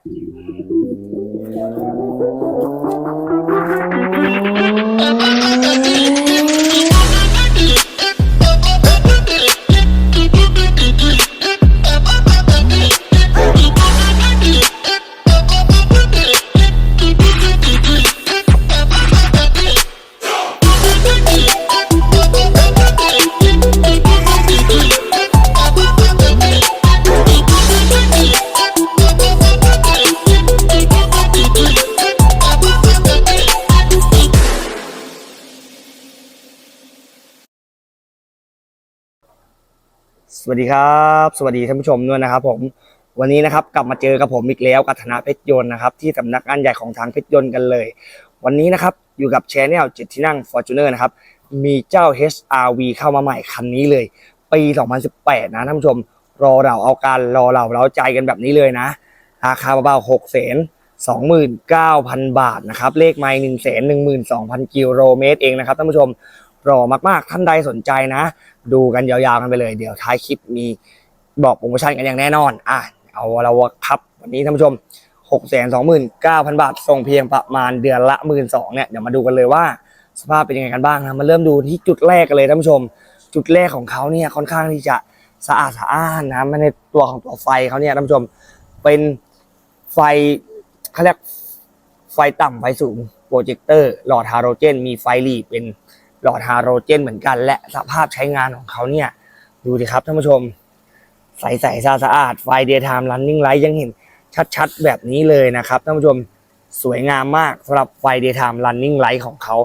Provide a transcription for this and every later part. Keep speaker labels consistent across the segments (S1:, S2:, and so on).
S1: ส วัสดีครับ สวัสดีท่านผู้ชมด้วยนะครับ ผมวันนี้นะครับกลับมาเจอกับผมอีกแล้วกับธนาเพชรยนต์นะครับที่สำนักงานใหญ่ของทางเพชรยนต์กันเลย วันนี้นะครับอยู่กับแชนแนลเจ็ดที่นั่ง Fortuner นะครับมีเจ้า HRV เข้ามาใหม่คันนี้เลย ปี 2018 นะท่านผู้ชม รอเราเอาการรอเราเราใจกันแบบนี้เลยนะ ราคาเบาๆ6 0 0 0 0 29,000 บาทนะครับเลขไมล์1 1 2 0 0 0 กิโลเมตรเองนะครับท่านผู้ชมรอมากๆท่านใดสนใจนะ ดูกันยาวๆกันไปเลย เดี๋ยวท้ายคลิปมีบอกโปรโมชั่นกันอย่างแน่นอน อะ เอาเราครับ วันนี้ท่านผู้ชม 6 2 9 0 0 0 บาท ส่งเพียงประมาณเดือนละ 1 2 0 0 0เนี่ย เดี๋ยวมาดูกันเลยว่าสภาพเป็นยังไงกันบ้างนะมาเริ่มดูที่จุดแรกกันเลยท่านผู้ชม จุดแรกของเขาเนี่ยค่อนข้างที่จะสะอาดสะอ้านนะมันในตัวของตัวไฟเขาเนี่ยท่านผู้ชมเป็นไฟเขาเรียกไฟต่ำไฟสูงโปรเจคเตอร์หลอดฮาโลเจน มีไฟหลีเป็น หลอดฮาโลเจนเหมือนกัน และสภาพใช้งานของเขาเนี่ย ดูดิครับท่านผู้ชม ใสใสสะอาดไฟเดย์ไทม์รันนิ่งไลท์ยังเห็นชัดๆ แบบนี้เลยนะครับท่านผู้ชมสวยงามมากสำหรับไฟเดย์ไทม์รันนิ่งไลท์ของเขา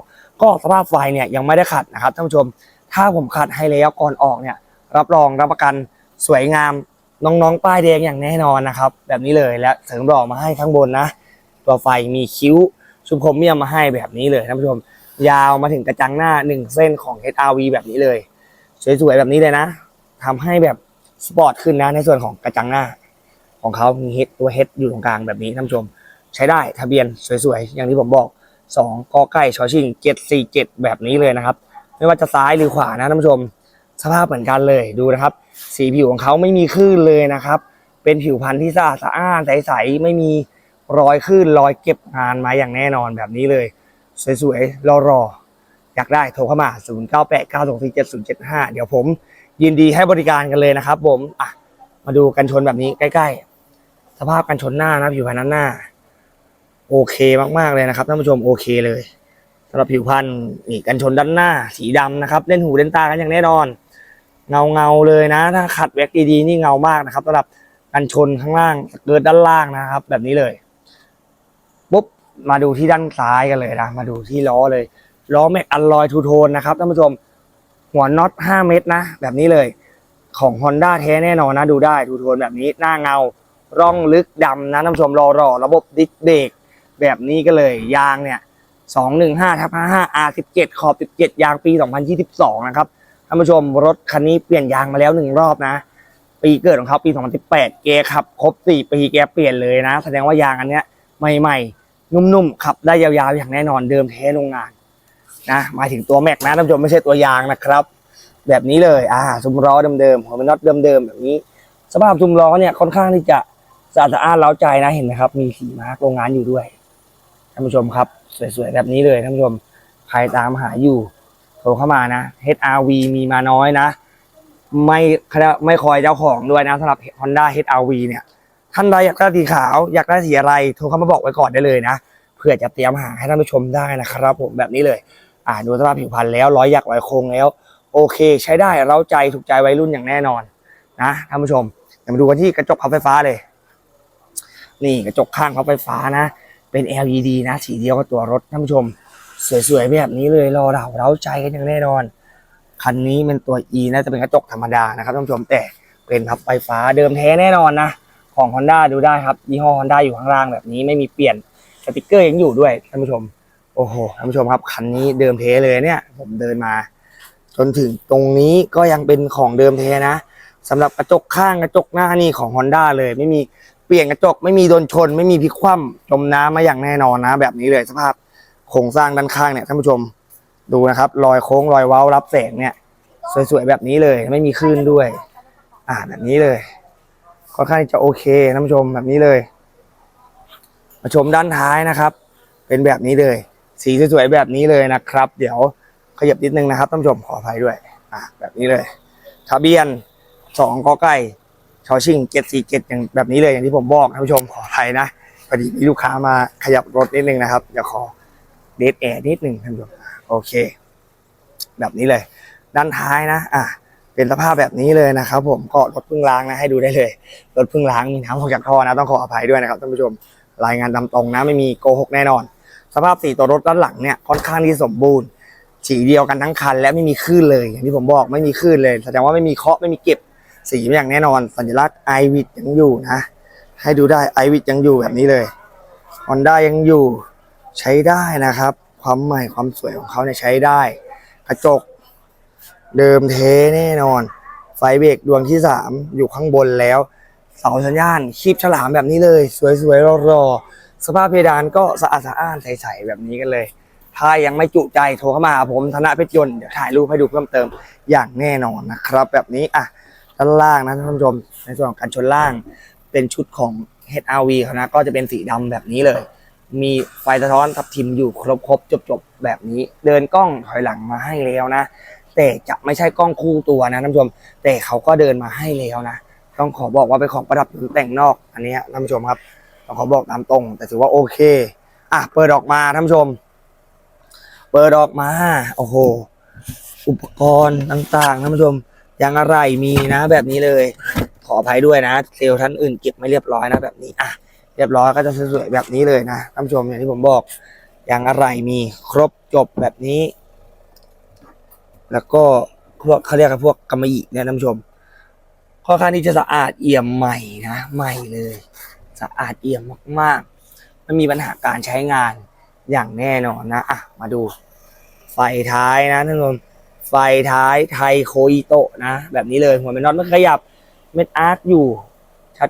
S1: ก็สภาพไฟเนี่ยยังไม่ได้ขัดนะครับท่านผู้ชม ถ้าผมขัดให้แล้วก่อนออกเนี่ยรับรองรับประกันสวยงามน้องๆ ป้ายแดงอย่างแน่นอนนะครับ แบบนี้เลยและเสริมหล่อมาให้ข้างบนนะ ตัวไฟมีคิ้วชุมพรมเมียมมาให้แบบนี้เลยท่านผู้ชม ยาวมาถึงกระจังหน้าหนึ่งเส้นของ HRV แบบนี้เลย สวยๆแบบนี้เลยนะทำให้แบบสปอร์ตขึ้นนะในส่วนของกระจังหน้า ของเขามีเฮดตัวเฮดอยู่ตรงกลางแบบนี้ท่านผู้ชม ใช้ได้ทะเบียนสวยๆ อย่างที่ผมบอก 2กอไก่ชอชิง747 แบบนี้เลยนะครับ ไม่ว่าจะซ้ายหรือขวานะท่านผู้ชม สภาพเหมือนกันเลยดูนะครับ สีผิวของเขาไม่มีคลื่นเลยนะครับ เป็นผิวพรรณที่สะอาดสะอ้านใสๆไม่มีรอยคลื่นรอยเก็บงานมาอย่างแน่นอนแบบนี้เลย สวยๆรอๆอยากได้โทรเข้ามา 0 9 8 9 2 4 7 0 7 5 เดี๋ยวผมยินดีให้บริการกันเลยนะครับ ผมอะมาดูกันชนแบบนี้ใกล้ ๆ สภาพกันชนหน้านะผิวพรรณหน้า โอเคมากๆเลยนะครับท่านผู้ชมโอเคเลยสำหรับผิวพรรณนี่กันชนด้านหน้า สีดำนะครับ เล่นหูเล่นตากันอย่างแน่นอน เงาเงาๆเลยนะ ถ้าขัดแว็กดีๆนี่เงามากนะครับสำหรับกันชนข้างล่างเกิดด้านล่างนะครับ แบบนี้เลย มาดูที่ด้านซ้ายกันเลยนะ มาดูที่ล้อเลย ล้อแม็กอัลลอยทูโทนนะครับท่านผู้ชม หัวน็อต 5 เม็ดนะ แบบนี้เลย ของ Honda แท้แน่นอนนะ ดูได้ทูโทนแบบนี้ หน้าเงา ร่องลึกดำนะท่านผู้ชมรอรอระบบดิสเบรกแบบนี้ก็เลย ยางเนี่ย 215ทับ55 R17 ขอบ 17 ยางปี 2022 นะครับท่านผู้ชมรถคันนี้เปลี่ยนยางมาแล้วหนึ่งรอบนะ ปีเกิดของเขาปี 2018 เกขับ ครบ 4 ปีแกเปลี่ยนเลยนะ แสดงว่ายางอันเนี้ยใหม่ๆ นุ่มๆขับได้ยาวๆอย่างแน่นอนเดิมแท้โรงงานนะมาถึงตัวแม็กนะท่านผู้ชมไม่ใช่ตัวยางนะครับ แบบนี้เลยอ่าซุ้มล้อเดิมๆหัวเป็นน็อตเดิมๆแบบนี้ สภาพซุ้มล้อเนี่ยค่อนข้างที่จะสะอาดสะอานเล้าใจนะเห็นไหมครับ มีสีมาร์กโรงงานอยู่ด้วยท่านผู้ชมครับ สวยๆแบบนี้เลยท่านผู้ชมใครตามหาอยู่โทรเข้ามานะ HRV มีมาน้อยนะ ไม่ไม่คอยเจ้าของด้วยนะสำหรับ Honda HRV เนี่ย ท่านใดอยากได้สีขาว อยากได้สีอะไรโทรเข้ามาบอกไว้ก่อนได้เลยนะเพื่อจะเตรียมหาให้ท่านผู้ชมได้นะครับ ผมแบบนี้เลย อ่าดูสภาพผิวพรรณแล้วร้อยหยักร้อยโครงแล้ว โอเค ใช้ได้เร้าใจถูกใจวัยรุ่นอย่างแน่นอนนะท่านผู้ชมเดี๋ยวมาดูกันที่กระจกพับไฟฟ้าเลย นี่กระจกข้างพับไฟฟ้านะ เป็น LED นะสีเดียวกับตัวรถท่านผู้ชม สวยๆแบบนี้เลยรอเราเร้าใจกันอย่างแน่นอนคันนี้เป็นตัว E น่าจะเป็นกระจกธรรมดานะครับท่านผู้ชมแต่เป็นพับไฟฟ้าเดิมแท้แน่นอนนะ ของ Honda ดูได้ครับยี่ห้อ Honda อยู่ข้างล่างแบบนี้ไม่มีเปลี่ยนสติกเกอร์ยังอยู่ด้วยท่านผู้ชม โอ้โหท่านผู้ชมครับคันนี้เดิมเทเลยเนี่ย ผมเดินมา จนถึงตรงนี้ก็ยังเป็นของเดิมเทนะสำหรับกระจกข้างกระจกหน้านี่ของ Honda เลย ไม่มีเปลี่ยนกระจกไม่มีโดนชน ไม่มีพลิกคว่ำจมน้ำมาอย่างแน่นอนนะ แบบนี้เลยสภาพโครงสร้างด้านข้างเนี่ยท่านผู้ชมดูนะครับ รอยโค้งรอยเว้ารับแสงเนี่ย สวยๆแบบนี้เลย ไม่มีคลื่นด้วย อ่าแบบนี้เลย ค่อนข้างจะโอเคท่านผู้ชมแบบนี้เลย มาชมด้านท้ายนะครับ เป็นแบบนี้เลย สีสวยๆแบบนี้เลยนะครับ เดี๋ยวขยับนิดนึงนะครับท่านผู้ชมขออภัยด้วยอะแบบนี้เลย ทะเบียนสองกอไก่ชอชิงเจ็ดสี่เจ็ดอย่างแบบนี้เลยอย่างที่ผมบอกท่านผู้ชมขออภัยนะพอดีมีลูกค้ามาขยับรถนิดนึงนะครับเดี๋ยวขอเดทแอร์นิดนึงท่านผู้ชมโอเค แบบนี้เลย ด้านท้ายนะ อะ เป็นสภาพแบบนี้เลยนะครับ ผมก็รถพึ่งล้างนะให้ดูได้เลยรถพึ่งล้างมีน้ำออกจากท่อนะต้องขออภัยด้วยนะครับท่านผู้ชมรายงานตามตรงนะไม่มีโกหกแน่นอน สภาพสีตัวรถด้านหลังเนี่ยค่อนข้างที่สมบูรณ์สีเดียวกันทั้งคัน และไม่มีคลื่นเลยอย่างที่ผมบอกไม่มีคลื่นเลยแสดงว่าไม่มีเคาะไม่มีเก็บสีอย่างแน่นอนสัญลักษณ์ไอวิดยังอยู่นะ ให้ดูได้ไอวิดยังอยู่แบบนี้เลยฮอนด้ายังอยู่ใช้ได้นะครับ ความใหม่ความสวยของเขาเนี่ยใช้ได้ กระจก เดิมเทแน่นอน ไฟเบรกดวงที่สามอยู่ข้างบนแล้วเสาสัญญาณคีบฉลามแบบนี้เลย สวยๆรอๆสภาพเพดานก็สะอาดสะอ้านใสๆแบบนี้กันเลย ถ้ายังไม่จุใจโทรเข้ามาผมธนเพชรยนต์เดี๋ยวถ่ายรูปให้ดูเพิ่มเติมอย่างแน่นอนนะครับ แบบนี้อะด้านล่างนะท่านผู้ชมในส่วนของการชนล่างเป็นชุดของ HRV เขานะก็จะเป็นสีดำแบบนี้เลย มีไฟสะท้อนทับทิมอยู่ครบๆจบๆแบบนี้ เดินกล้องถอยหลังมาให้แล้วนะ แต่จะไม่ใช่กล้องคู่ตัวนะท่านผู้ชม แต่เขาก็เดินมาให้แล้วนะ ต้องขอบอกว่าเป็นของประดับตกแต่งนอก อันนี้ท่านผู้ชมครับต้องขอบอกตามตรง แต่ถือว่าโอเค อะเปิดออกมาท่านผู้ชม เปิดออกมา โอ้โห อุปกรณ์ต่างๆท่านผู้ชมยังอะไรมีนะ แบบนี้เลย ขออภัยด้วยนะ เซลล์ท่านอื่นเก็บไม่เรียบร้อยนะแบบนี้ อะ เรียบร้อยก็จะสวยๆแบบนี้เลยนะท่านผู้ชมอย่างที่ผมบอกยังอะไรมีครบจบแบบนี้ แล้วก็พวกเขาเรียกกันพวกกำมะหยี่เนี่ยท่านผู้ชมค่อนข้างที่จะสะอาดเอี่ยมใหม่นะใหม่เลย สะอาดเอี่ยมมากๆไม่มีปัญหาการใช้งานอย่างแน่นอนนะอะมาดู ไฟท้ายนะท่านผู้ชมไฟท้ายไทยโคอิโตะนะ แบบนี้เลยหัวเป็นน็อตไม่ขยับเม็ดอาร์ตอยู่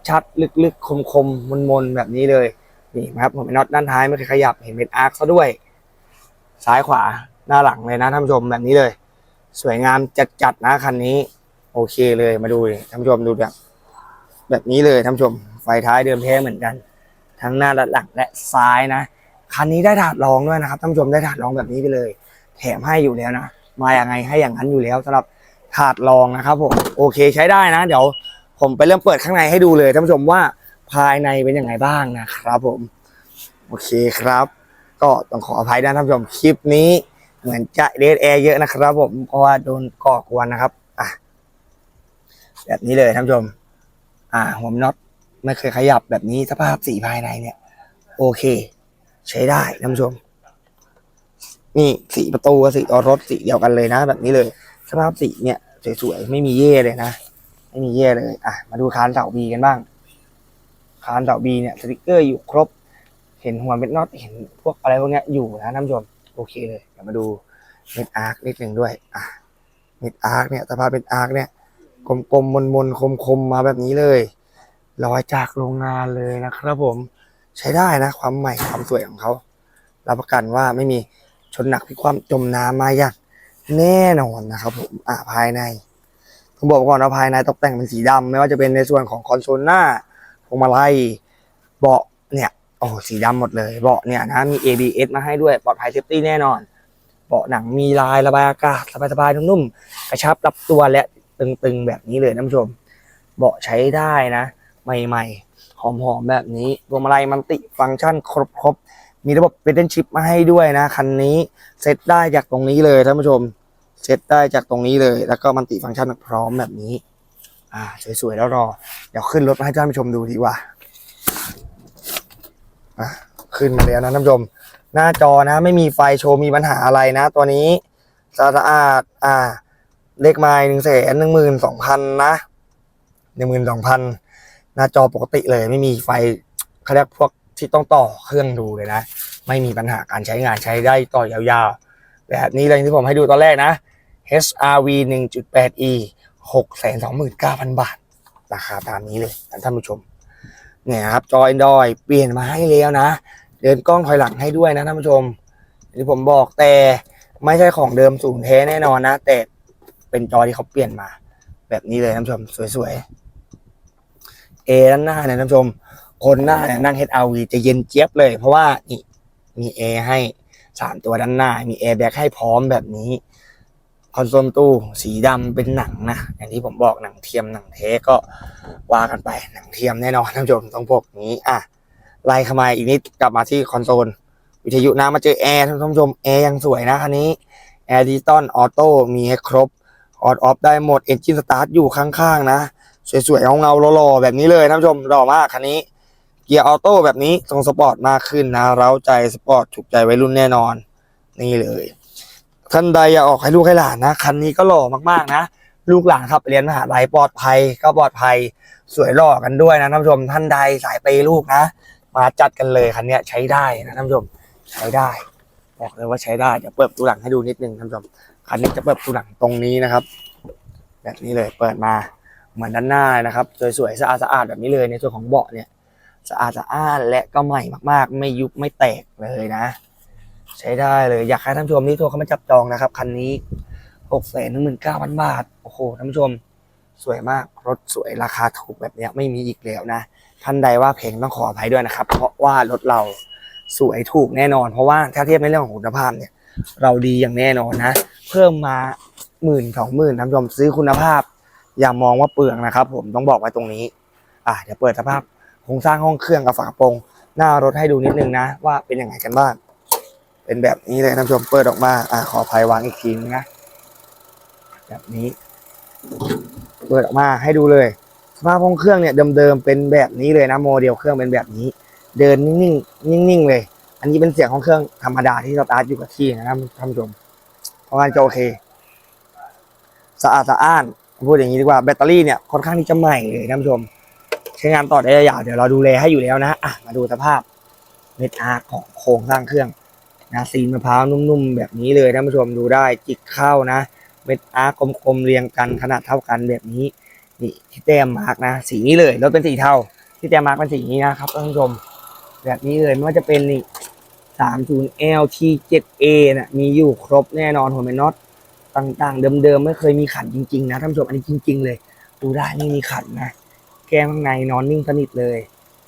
S1: ชัดๆ ลึกๆ คมๆ มนๆ แบบนี้เลย นี่นะครับหัวเป็นน็อตด้านท้ายไม่เคยขยับเห็นเม็ดอาร์ตซะด้วย ซ้ายขวาหน้าหลังเลยนะท่านผู้ชมแบบนี้เลย สวยงามจัดๆนะคันนี้ โอเคเลยมาดูท่านผู้ชมดูแบบ แบบนี้เลยท่านผู้ชม ไฟท้ายเดิมแท้เหมือนกัน ทั้งหน้าและหลังและซ้ายนะคันนี้ได้ถาดรองด้วยนะครับท่านผู้ชมได้ถาดรองแบบนี้ไปเลย แถมให้อยู่แล้วนะมาอย่างไงให้อย่างนั้นอยู่แล้วสำหรับถาดรองนะครับผมโอเคใช้ได้นะ เดี๋ยวผมไปเริ่มเปิดข้างในให้ดูเลยท่านผู้ชมว่าภายในเป็นยังไงบ้างนะครับผม โอเคครับ ก็ต้องขออภัยนะท่านผู้ชมคลิปนี้ เหมือนจะเดทแอร์เยอะนะครับ ผมเพราะว่าโดนก่อกวนนะครับ อะ แบบนี้เลยท่านผู้ชม อ่าหัวน็อตไม่เคยขยับแบบนี้สภาพสีภายในเนี่ย โอเค ใช้ได้ท่านผู้ชม นี่สีประตูกับสีล้อรถสีเดียวกันเลยนะ แบบนี้เลย สภาพสีเนี่ยสวยๆไม่มีเย่เลยนะไม่มีเย่เลย อะ มาดูคานเสาบีกันบ้าง คานเสาบีเนี่ยสติกเกอร์อยู่ครบ เห็นหัวเม็ดน็อตเห็นพวกอะไรพวกเนี้ยอยู่นะท่านผู้ชม โอเคเลยเดี๋ยวมาดูเม็ดอาร์คนิดหนึ่งด้วยอะเม็ดอาร์คเนี่ยสภาพเม็ดอาร์คเนี่ยกลมๆมนๆคมๆมาแบบนี้เลยลอยจากโรงงานเลยนะครับผมใช้ได้นะ ความใหม่ความสวยของเขารับประกันว่าไม่มีชนหนักพิความจมน้ำมาอย่างแน่นอนนะครับผมอ่าภายในต้องบอกก่อนว่าภายในตกแต่งเป็นสีดำไม่ว่าจะเป็นในส่วนของคอนโซลหน้าพวงมาลัยเบาะเนี่ย อ้สีดำหมดเลยเบาะเนี่ยนะมี ABS มาให้ด้วยปลอดภัยเซฟตี้แน่นอน เบาะหนังมีลายระบายอากาศสบายๆนุ่มๆกระชับรับตัวและตึงๆแบบนี้เลยท่านผู้ชม เบาะใช้ได้นะ ใหม่ ๆ หอมๆแบบนี้พวงมาลัยมันติฟังก์ชันครบๆมีระบบเ e ดเดนชิพมาให้ด้วยนะคันนี้เซ็ตได้จากตรงนี้เลยท่านผู้ชมเซ็ตได้จากตรงนี้เลย แล้วก็มันติฟังก์ชันพร้อมแบบนี้ อ่าสวยๆแล้วรอ เดี๋ยวขึ้นรถมาให้ท่านผู้ชมดูดีกว่า อะขึ้นมาแล้วนะท่านผู้ชม หน้าจอนะ ไม่มีไฟโชว์มีปัญหาอะไรนะ ตัวนี้สะอาดอ่า เลขไม้หนึ่งแสนหนึ่งหมื่นสองพันนะหนึ่งหมื่นสองพันหน้าจอปกติเลย ไม่มีไฟเขาเรียกพวกที่ต้องต่อเครื่องดูเลยนะ ไม่มีปัญหาการใช้งานใช้ได้ต่อยาวๆ แบบนี้เลยที่ผมให้ดูตอนแรกนะ HRV 1.8e 629,000 บาท ราคาตามนี้เลยท่านผู้ชม เนี่ยครับจอ Android เปลี่ยนมาให้แล้วนะ เดินกล้องถอยหลังให้ด้วยนะท่านผู้ชมที่ผมบอกแต่ไม่ใช่ของเดิมศูนย์แท้แน่นอนนะ แต่เป็นจอที่เขาเปลี่ยนมา แบบนี้เลยท่านผู้ชมสวยๆเอด้านหน้าเนี่ยท่านผู้ชม คนหน้าเนี่ยนั่ง HRV จะเย็นเจี๊ยบเลยเพราะว่านี่มีแอให้สามตัวด้านหน้า มีแอร์แบ็กให้พร้อมแบบนี้ คอนโซลตู้สีดำเป็นหนังนะ อย่างที่ผมบอกหนังเทียมหนังเทก็ว่ากันไปหนังเทียมแน่นอนท่านผู้ชมต้องพวกนี้อะไล่เข้ามาอีกนิดกลับมาที่คอนโซลวิทยุนะมาเจอแอร์ท่านผู้ชมแอร์ยังสวยนะคันนี้แอร์ดิจิตอลออโต้มีให้ครบออดออฟได้หมดเอนจินสตาร์ทอยู่ข้างๆนะ สวยๆเงาๆหล่อๆแบบนี้เลยท่านผู้ชมหล่อมากคันนี้ เกียร์ออโต้แบบนี้ทรงสปอร์ตมากขึ้นนะ เร้าใจสปอร์ตถูกใจวัยรุ่นแน่นอน นี่เลย ท่านใดอยากออกให้ลูกให้หลานนะคันนี้ก็หล่อมากๆนะลูกหลานขับเรียนมหาลัยปลอดภัยก็ปลอดภัยสวยหล่อกันด้วยนะท่านผู้ชมท่านใดสายเปลูกนะ มาจัดกันเลยคันนี้ใช้ได้นะท่านผู้ชมใช้ได้บอกเลยว่าใช้ได้เดี๋ยวเปิดตูหลังให้ดูนิดนึงท่านผู้ชมคันนี้จะเปิดตูหลังตรงนี้นะครับ แบบนี้เลยเปิดมาเหมือนด้านหน้าเลยนะครับสวยๆสะอาดสะอาดๆแบบนี้เลยในส่วนของเบาะเนี่ยสะอาดสะอาดและก็ใหม่มากๆ ไม่ยุบไม่แตกเลยนะ ใช้ได้เลย อยากให้ท่านผู้ชมนี่โทรเขามาจับจองนะครับ คันนี้หกแสนหนึ่งหมื่นเก้าพันบาท โอ้โห ท่านผู้ชม สวยมาก รถสวยราคาถูกแบบเนี้ยไม่มีอีกแล้วนะ ท่านใดว่าเพลงต้องขออภัยด้วยนะครับ เพราะว่ารถเราสวยถูกแน่นอน เพราะว่าถ้าเทียบในเรื่องของคุณภาพเนี่ย เราดีอย่างแน่นอนนะ เพิ่มมาหมื่นสองหมื่นท่านผู้ชมซื้อคุณภาพ อย่ามองว่าเปลืองนะครับ ผมต้องบอกไว้ตรงนี้ อะเดี๋ยวเปิดสภาพโครงสร้างห้องเครื่องกับฝาโปรงหน้ารถให้ดูนิดนึงนะ ว่าเป็นยังไงกันบ้าง เป็นแบบนี้เลยท่านผู้ชมเปิดออกมา อะขออภัยวางอีกทีนึงนะแบบนี้ เปิดออกมาให้ดูเลย สภาพห้องเครื่องเนี่ยเดิมๆเป็นแบบนี้เลยนะโมเดลเครื่องเป็นแบบนี้ เดินนิ่งๆนิ่งๆเลย อันนี้เป็นเสียงของเครื่องธรรมดาที่สตาร์ทอยู่กับที่นะครับท่านผู้ชมเพราะงั้นจะโอเคสะอาดสะอ้านพูดอย่างนี้ดีกว่าแบตเตอรี่เนี่ยค่อนข้างที่จะใหม่เลยท่านผู้ชม ใช้งานต่อได้ยาวเดี๋ยวเราดูแลให้อยู่แล้วนะอะมาดูสภาพเม็ดอาร์ของโครงสร้างเครื่อง นะซีนมะพร้าวนุ่มๆแบบนี้เลยท่านผู้ชมดูได้จิกเข้านะเม็ดอาร์กลมๆเรียงกันขนาดเท่ากันแบบนี้นี่ที่แต้มมาร์กนะ สีนี้เลยรถเป็นสีเทาที่แต้มมาร์กเป็นสีนี้นะครับท่านผู้ชมแบบนี้เลยไม่ว่าจะเป็นนี่30 LT 7A นะมีอยู่ครบแน่นอนหัวแมนน็อตต่างๆ เดิมๆ ไม่เคยมีขันจริงๆ นะท่านผู้ชมอันนี้จริง ๆ เลย ดูได้ไม่มีขันนะ แก้มข้างในนอนนิ่งสนิทเลย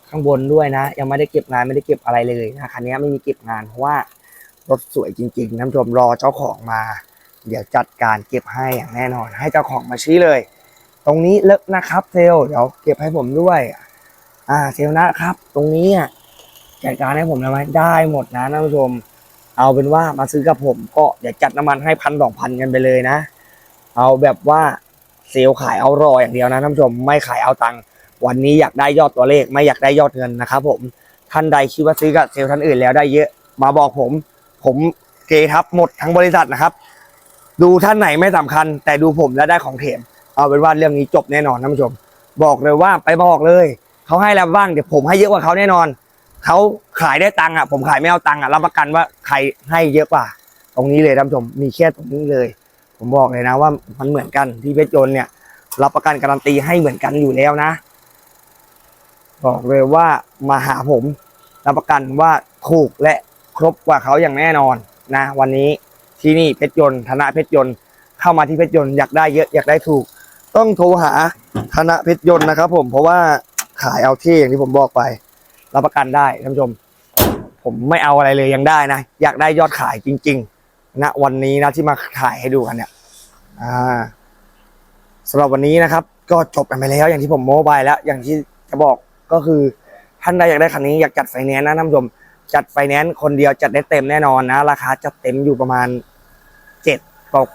S1: ข้างบนด้วยนะ ยังไม่ได้เก็บงานไม่ได้เก็บอะไรเลยนะคันนี้ไม่มีเก็บงานเพราะว่า รถสวยจริงๆท่านผู้ชมรอเจ้าของมา เดี๋ยวจัดการเก็บให้อย่างแน่นอน ให้เจ้าของมาชี้เลย ตรงนี้เลิกนะครับเซลเดี๋ยวเก็บให้ผมด้วย อ่าเซลนะครับ ตรงนี้อะจัดการให้ผมได้ไหมได้หมดนะท่านผู้ชม เอาเป็นว่ามาซื้อกับผมก็เดี๋ยวจัดน้ำมันให้พันสองพันกันไปเลยนะ เอาแบบว่าเซลขายเอารออย่างเดียวนะท่านผู้ชมไม่ขายเอาตังค์วันนี้อยากได้ยอดตัวเลขไม่อยากได้ยอดเงินนะครับผมท่านใดคิดว่าซื้อกับเซลท่านอื่นแล้วได้เยอะมาบอกผม ผมเกทับหมดทั้งบริษัทนะครับ ดูท่านไหนไม่สำคัญ แต่ดูผมแล้วได้ของเถมเอาเป็นว่าเรื่องนี้จบแน่นอนท่านผู้ชม บอกเลยว่าไปบอกเลยเขาให้แล้วบ้างเดี๋ยวผมให้เยอะกว่าเขาแน่นอนเขาขายได้ตังค์อะผมขายไม่เอาตังค์อะรับประกันว่าใครให้เยอะกว่า ตรงนี้เลยท่านผู้ชมมีแค่ตรงนี้เลย ผมบอกเลยนะว่ามันเหมือนกันที่เพชรยนต์เนี่ย รับประกันการันตีให้เหมือนกันอยู่แล้วนะ บอกเลยว่ามาหาผมรับประกันว่าถูกและ ครบกว่าเขาอย่างแน่นอนนะ วันนี้ที่นี่เพชรยนต์ธนาเพชรยนต์เข้ามาที่เพชรยนต์อยากได้เยอะอยากได้ถูก ต้องโทรหาธนาเพชรยนต์นะครับผมเพราะว่าขายเอาที่อย่างที่ผมบอกไปรับประกันได้ท่านผู้ชม ผมไม่เอาอะไรเลยยังได้นะ อยากได้ยอดขายจริงๆณวันนี้นะที่มาถ่ายให้ดูกันเนี่ยอ่าสำหรับวันนี้นะครับ ก็จบกันไปแล้วอย่างที่ผมโม้ไปแล้ว อย่างที่จะบอกก็คือท่านใดอยากได้คันนี้อยากจัดไฟแนนซ์นะท่านผู้ชม จัดไฟแนนซ์คนเดียวจัดได้เต็มแน่นอนนะ ราคาจัดเต็มอยู่ประมาณเจ็ด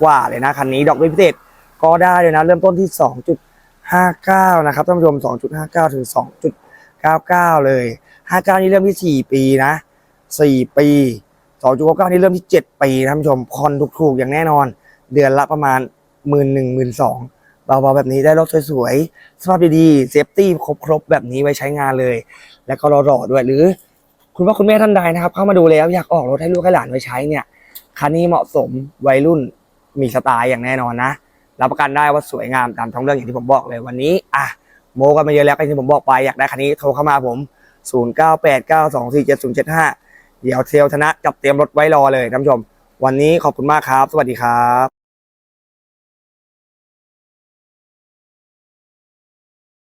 S1: กว่าเลยนะคันนี้ดอกเบี้ยพิเศษก็ได้เลยนะ เริ่มต้นที่สองจุดห้าเก้านะครับท่านผู้ชมสองจุดห้าเก้าถึงสองจุดเก้าเก้าเลยห้าเก้านี่เริ่มที่สี่ปีนะสี่ปีสองจุดเก้านี่เริ่มที่เจ็ดปีท่านผู้ชมผ่อนถูกๆ อย่างแน่นอน เดือนละประมาณหมื่นหนึ่งหมื่นสองเบาๆแบบนี้ได้รถสวยๆ สภาพดีๆ เซฟตี้ครบๆ แบบนี้ไว้ใช้งานเลย แล้วก็รอๆด้วยหรือ คุณพ่อคุณแม่ท่านใดนะครับ เข้ามาดูแล้วอยากออกรถให้ลูกให้หลานไว้ใช้เนี่ยคันนี้เหมาะสมวัยรุ่นมีสไตล์อย่างแน่นอนนะรับประกันได้ว่าสวยงามตามท้องเรื่องอย่างที่ผมบอกเลยวันนี้อะโมกันมาเยอะแล้วก็อย่างที่ผมบอกไปอยากได้คันนี้โทรเข้ามาผม 0989247075 เดี๋ยวเซลลธนะจับเตรียมรถไว้รอเลยท่านผู้ชม วันนี้ขอบคุณมากครับ สวัสดีครับ